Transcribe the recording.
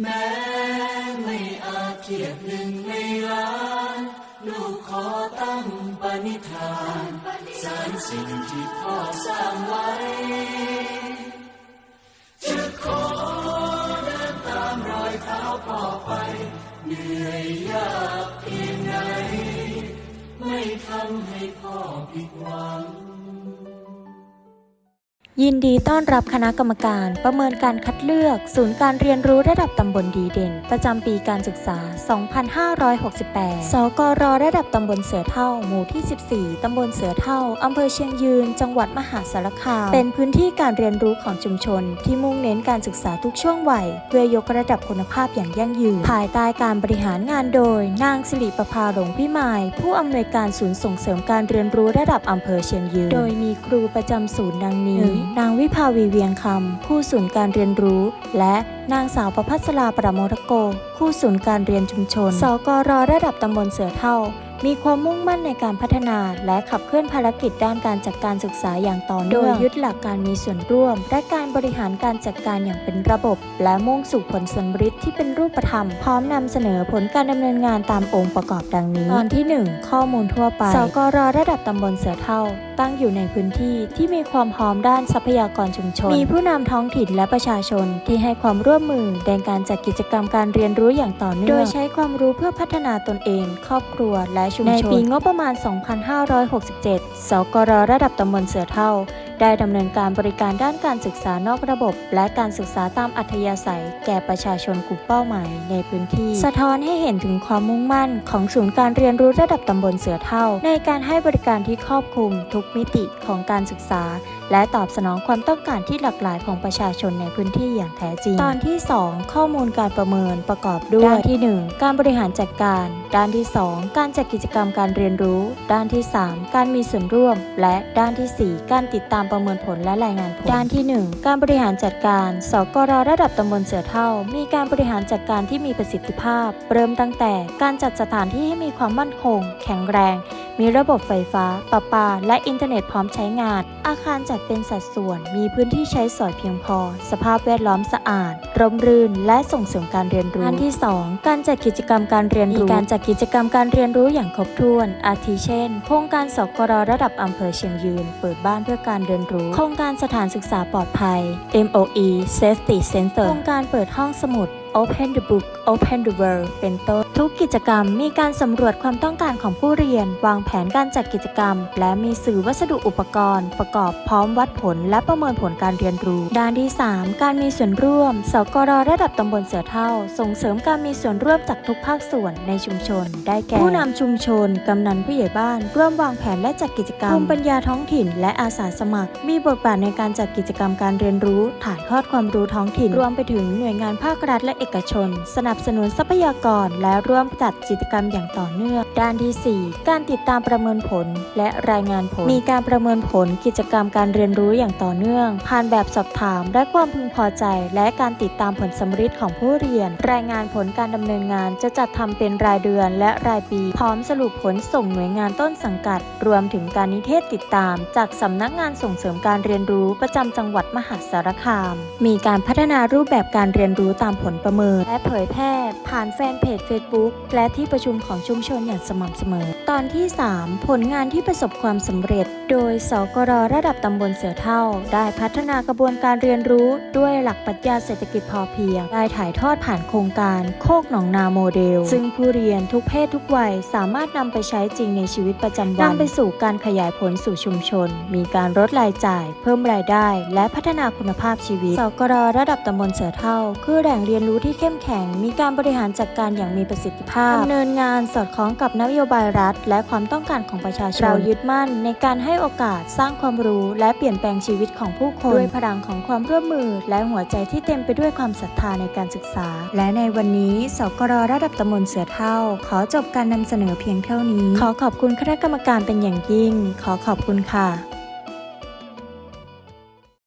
แม้ไม่อาจเทียบหนึ่งในล้าน ลูกขอตั้งปณิธานสารสิ่งที่พ่อสร้างไว้ จะขอเดินตามรอยเท้าพ่อไป เหนื่อยยากเพียงไหนไม่ทำให้พ่อผิดหวัง ยินดีต้อนรับคณะกรรมการประเมินการคัดเลือก ศูนย์การเรียนรู้ระดับตำบลดีเด่น ประจำปีการศึกษา 2568 สกรระดับตำบลเสือเท่า หมู่ที่ 14 ตำบลเสือเท่า อำเภอเชียงยืน จังหวัดมหาสารคาม เป็นพื้นที่การเรียนรู้ของชุมชน ที่มุ่งเน้นการศึกษาทุกช่วงวัย เพื่อยกระดับคุณภาพอย่างยั่งยืน ภายใต้การบริหารงานโดย นางสิริประภาหลงพิมาย ผู้อำนวยการศูนย์ส่งเสริมการเรียนรู้ระดับอำเภอเชียงยืน โดยมีครูประจำศูนย์ดังนี้นางวิภาวีเวียงคำผู้ศูนย์การเรียนรู้ และนางสาวประพัสราประโมทโก ผู้ศูนย์การเรียนชุมชน สกรระดับตำบลเสือเท่า มีความมุ่งมั่นในการพัฒนา และขับเคลื่อนภารกิจด้านการจัดการศึกษาอย่างต่อเนื่อง โดยยึดหลักการมีส่วนร่วม และการบริหารการจัดการอย่างเป็นระบบ และมุ่งสู่ผลสำฤทธิ์ที่เป็นรูปธรรม พร้อมนำเสนอผลการดำเนินงานตามองค์ประกอบดังนี้ ตอนที่ 1 ข้อมูลทั่วไป สกรระดับตำบลเสือเท่า ตั้งอยู่ในพื้นที่ที่มีความพร้อมด้านทรัพยากรชุมชน มีผู้นำท้องถิ่นและประชาชนที่ให้ความร่วมมือในการจัดกิจกรรมการเรียนรู้อย่างต่อเนื่อง โดยใช้ความรู้เพื่อพัฒนาตนเอง ครอบครัว และชุมชน ในปีงบประมาณ 2567 สกรระดับตำบลเสือเท่า ได้ดำเนินการบริการด้านการศึกษานอกระบบ และการศึกษาตามอัธยาศัย แก่ประชาชนกลุ่มเป้าหมายในพื้นที่ สะท้อนให้เห็นถึงความมุ่งมั่น ของศูนย์การเรียนรู้ระดับตำบลเสือเท่า ในการให้บริการที่ครอบคลุมทุกมิติของการศึกษา และตอบสนองความต้องการที่หลากหลายของประชาชนในพื้นที่อย่างแท้จริง ตอนที่ 2 ข้อมูลการประเมินประกอบด้วย ด้านที่ 1 การบริหารจัดการ ด้านที่ 2 การจัดกิจกรรมการเรียนรู้ ด้านที่ 3 การมีส่วนร่วม และด้านทีสี่4 การติดตามประเมินผลและรายงานผล ด้านที่ 1 การบริหารจัดการ สกรระดับตำบลเสือเท่า มีการบริหารจัดการที่มีประสิทธิภาพ เริ่มตั้งแต่การจัดสถานที่ให้มีความมั่นคง แข็งแรง มีระบบไฟฟ้า ประปา และอินเทอร์เน็ตพร้อมใช้งาน อาคารจัดเป็นสัดส่วน มีพื้นที่ใช้สอยเพียงพอ สภาพแวดล้อมสะอาด ร่มรื่น และส่งเสริมการเรียนรู้อันที่ 2 การจัดกิจกรรมการเรียนรู้มีการจัดกิจกรรมการเรียนรู้อย่างครบถ้วน อาทิเช่น โครงการสกรระดับอำเภอเชียงยืน เปิดบ้านเพื่อการเรียนรู้ โครงการสถานศึกษาปลอดภัย MOE Safety Center โครงการเปิดห้องสมุด Open the Book Open the World เป็นต้นทุกกิจกรรมมีการสำรวจความต้องการของผู้เรียน วางแผนการจัดกิจกรรม และมีสื่อวัสดุอุปกรณ์ ประกอบพร้อมวัดผลและประเมินผลการเรียนรู้ ด้านที่ 3 การมีส่วนร่วม สกรระดับตำบลเสือเท่า ส่งเสริมการมีส่วนร่วมจากทุกภาคส่วนในชุมชน ได้แก่ ผู้นำชุมชน กำนันผู้ใหญ่บ้าน ร่วมวางแผนและจัดกิจกรรมภูมิปัญญาท้องถิ่น และอาสาสมัคร มีบทบาทในการจัดกิจกรรมการเรียนรู้ ถ่ายทอดความรู้ท้องถิ่น รวมไปถึงหน่วยงานภาครัฐและเอกชน สนับสนุนทรัพยากรและร่วมจัดกิจกรรมอย่างต่อเนื่อง ด้านที่ 4 การติดตามประเมินผลและรายงานผล มีการประเมินผลกิจกรรมการเรียนรู้อย่างต่อเนื่อง ผ่านแบบสอบถามและความพึงพอใจ และการติดตามผลสำฤทธิ์ของผู้เรียน รายงานผลการดำเนินงานจะจัดทำเป็นรายเดือนและรายปี พร้อมสรุปผลส่งหน่วยงานต้นสังกัด รวมถึงการนิเทศติดตาม จากสำนักงานส่งเสริมการเรียนรู้ประจำจังหวัดมหาสารคาม มีการพัฒนารูปแบบการเรียนรู้ตามผลประเมินและเผยแพร่ผ่านแฟนเพจ Facebook และที่ประชุมของชุมชนอย่างสม่ำเสมอ ตอนที่ 3 ผลงานที่ประสบความสำเร็จ โดยสกรระดับตำบลเสือเท่า ได้พัฒนากระบวนการเรียนรู้ด้วยหลักปรัชญาเศรษฐกิจพอเพียง ได้ถ่ายทอดผ่านโครงการโคกหนองนาโมเดล ซึ่งผู้เรียนทุกเพศทุกวัยสามารถนำไปใช้จริงในชีวิตประจำวันนำไปสู่การขยายผลสู่ชุมชน มีการลดรายจ่าย เพิ่มรายได้ และพัฒนาคุณภาพชีวิตสกรระดับตำบลเสือเท่า คือแหล่งเรียนรู้รู้ที่เข้มแข็ง มีการบริหารจัดการอย่างมีประสิทธิภาพดำเนินงานสอดคล้องกับนโยบายรัฐ และความต้องการของประชาชน เรายึดมั่นในการให้โอกาสสร้างความรู้ และเปลี่ยนแปลงชีวิตของผู้คน ด้วยพลังของความร่วมมือ และหัวใจที่เต็มไปด้วยความศรัทธาในการศึกษา และในวันนี้สกรระดับตำบลเสือเท่า ขอจบการนำเสนอเพียงเท่านี้ ขอขอบคุณคณะกรรมการเป็นอย่างยิ่ง ขอขอบคุณค่ะ